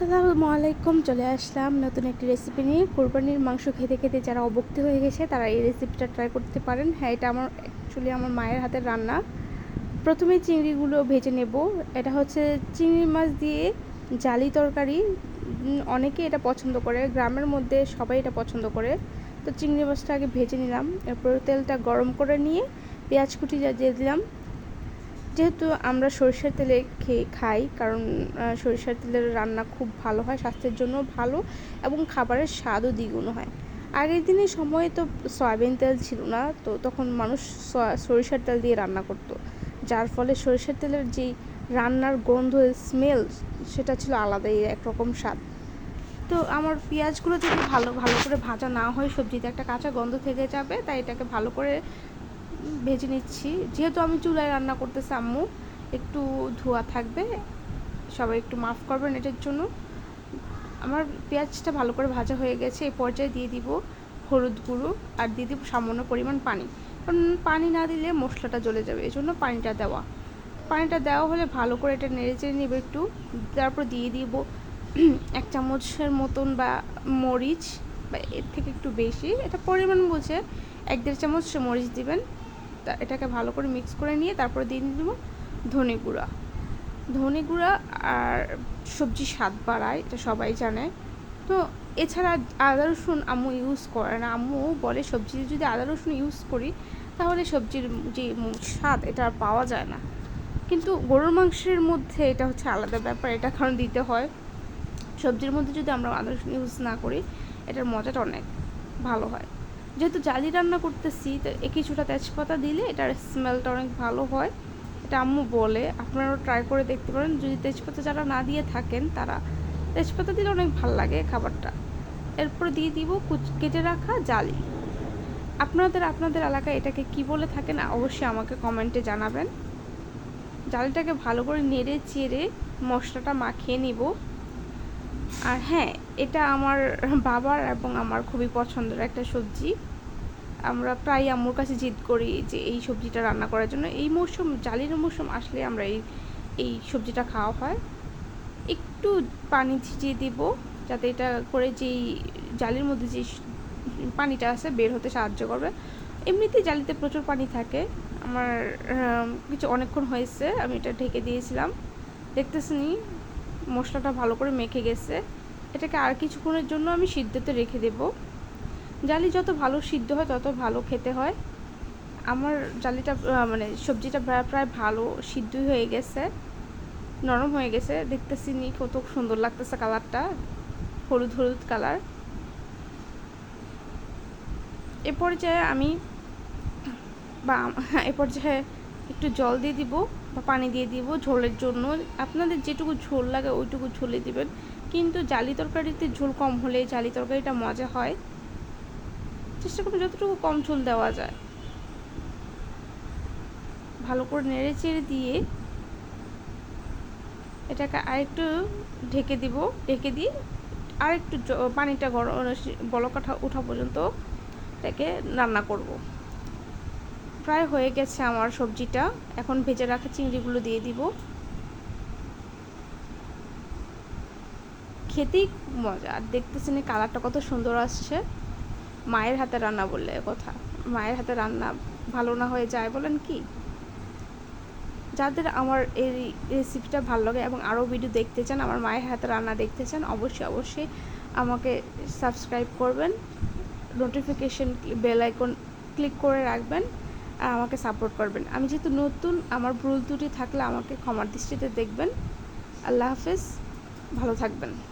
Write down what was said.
আসসালামু আলাইকুম, চলে আসলাম নতুন একটি রেসিপি নিয়ে। কোরবানির মাংস খেতে খেতে যারা অবক্তি হয়ে গেছে, তারা এই রেসিপিটা ট্রাই করতে পারেন। হ্যাঁ এটা আমার অ্যাকচুয়ালি আমার মায়ের হাতের রান্না। প্রথমে চিংড়িগুলো ভেজে নেব। এটা হচ্ছে চিংড়ি মাছ দিয়ে জালি তরকারি। অনেকে এটা পছন্দ করে, গ্রামের মধ্যে সবাই এটা পছন্দ করে। তো চিংড়ি মাছটা আগে ভেজে নিলাম। এরপর তেলটা গরম করে নিয়ে পেঁয়াজ কুচি দিয়ে দিলাম। যেহেতু আমরা সরিষার তেলে খেয়ে খাই, কারণ সরিষার তেলের রান্না খুব ভালো হয়, স্বাস্থ্যের জন্য ভালো এবং খাবারের স্বাদও দ্বিগুণ হয়। আগের দিনের সময়ে তো সয়াবিন তেল ছিল না, তো তখন মানুষ সরিষার তেল দিয়ে রান্না করতো। যার ফলে সরিষার তেলের যেই রান্নার গন্ধ স্মেল সেটা ছিল আলাদাই, একরকম স্বাদ। তো আমার পেঁয়াজগুলো যদি ভালো ভালো করে ভাজা না হয়, সবজিতে একটা কাঁচা গন্ধ থেকে যাবে, তাই এটাকে ভালো করে ভেজে নিচ্ছি। যেহেতু আমি চুলায় রান্না করতেছি, আম্মু, একটু ধোয়া থাকবে। সবাই একটু মাফ করবেন এটার জন্য। আমার পেঁয়াজটা ভালো করে ভাজা হয়ে গেছে এই পর্যায়ে দিয়ে দিব হলুদ গুঁড়ো আর দিয়ে দিব সামান্য পরিমাণ পানি। কারণ পানি না দিলে মশলাটা জ্বলে যাবে এই জন্য পানিটা দেওয়া। পানিটা দেওয়া হলে ভালো করে এটা নেড়ে চেড়ে নেবে একটু। তারপর দিয়ে দিব এক চামচের মতন বা মরিচ, বা এর থেকে একটু বেশি। এটা পরিমাণ বুঝে এক দেড় চামচ মরিচ দিবেন। তা এটাকে ভালো করে মিক্স করে নিয়ে তারপরে দিয়ে দিব ধনে গুঁড়া। ধনে গুঁড়া আর সবজি স্বাদ বাড়ায়, এটা সবাই জানে। তো এছাড়া আদা, রসুন আম্মু ইউজ করে না, আম্মু বলে সবজিতে যদি আদা, রসুন ইউজ করি তাহলে সবজির যে স্বাদ এটা আর পাওয়া যায় না। কিন্তু গরুর মাংসের মধ্যে এটা হচ্ছে আলাদা ব্যাপার, এটা কারণ দিতে হয়। সবজির মধ্যে যদি আমরা আদা, রসুন ইউজ না করি, এটার মজাটা অনেক ভালো হয়। যেহেতু জালি রান্না করতেছি, তো কিছুটা তেজপাতা দিলে এটার স্মেলটা অনেক ভালো হয়। এটা আম্মু বলে, আপনারাও ট্রাই করে দেখতে পারেন। যদি তেজপাতা যারা না দিয়ে থাকেন, তারা তেজপাতা দিলে অনেক ভালো লাগে খাবারটা। এরপরে দিয়ে দিব কেটে রাখা জালি। আপনাদের আপনাদের এলাকায় এটাকে কি বলে থাকেন অবশ্যই আমাকে কমেন্টে জানাবেন। জালিটাকে ভালো করে নেড়ে চেড়ে মশলাটা মাখিয়ে নিব। আর হ্যাঁ এটা আমার বাবার এবং আমার খুবই পছন্দের একটা সবজি। আমরা প্রায় আম্মুর কাছে জিদ করি যে এই সবজিটা রান্না করার জন্য। এই মৌসুম জালির মৌসুম আসলে আমরা এই এই সবজিটা খাওয়া হয়। একটু পানি ছিটিয়ে দিব যাতে এটা করে যেই জালির মধ্যে যে পানিটা আছে বের হতে সাহায্য করবে। এমনিতেই জালিতে প্রচুর পানি থাকে। আমার কিছু অনেকক্ষণ হয়েছে, আমি এটা ঢেকে দিয়েছিলাম। দেখতেছিনি মশলাটা ভালো করে মেখে গেছে। এটাকে আর কিছুক্ষণের জন্য আমি সিদ্ধতে রেখে দেব। জালি যত ভালো সিদ্ধ হয়, তত ভালো খেতে হয়। আমার জালিটা মানে সবজিটা প্রায় ভালো সিদ্ধই হয়ে গেছে। নরম হয়ে গেছে। দেখতেছি নি কত সুন্দর লাগতেছে কালারটা। হলুদ হলুদ কালার। এ পর্যায়ে আমি বা, এ পর্যায়ে একটু জল দিয়ে দিব। পানি দিয়ে দিব ঝোলের জন্য। আপনাদের যেটুকু ঝোল লাগে ওইটুকু ঝোলে দিবেন। কিন্তু জালি তরকারিতে ঝোল কম হলে জালি তরকারিটা মজা হয়। চেষ্টা করবেন যতটুকু কম ঝোল দেওয়া যায়। ভালো করে নেড়ে চেড়ে দিয়ে এটাকে আরেকটু ঢেকে দিব। ঢেকে দিয়ে আরেকটু পানিটা গরম বলকাঠা ওঠা পর্যন্ত এটাকে রান্না করব। প্রায় হয়ে গেছে আমার সবজিটা। এখন ভেজে রাখা চিংড়িগুলো দিয়ে দিব। খেতেই মজা। আর দেখতেছেন এই কালারটা কত সুন্দর আসছে। মায়ের হাতে রান্না বললে কথা। মায়ের হাতে রান্না ভালো না হয়ে যায় বলেন কি? যাদের আমার এই রেসিপিটা ভালো লাগে এবং আরও ভিডিও দেখতে চান, আমার মায়ের হাতে রান্না দেখতে চান, অবশ্যই অবশ্যই আমাকে সাবস্ক্রাইব করবেন। নোটিফিকেশন বেল আইকন ক্লিক করে রাখবেন। আমাকে সাপোর্ট করবেন। আমি যেহেতু নতুন, আমার ভুল ত্রুটি থাকলে আমাকে ক্ষমার দৃষ্টিতে দেখবেন। আল্লাহ হাফেজ, ভালো থাকবেন।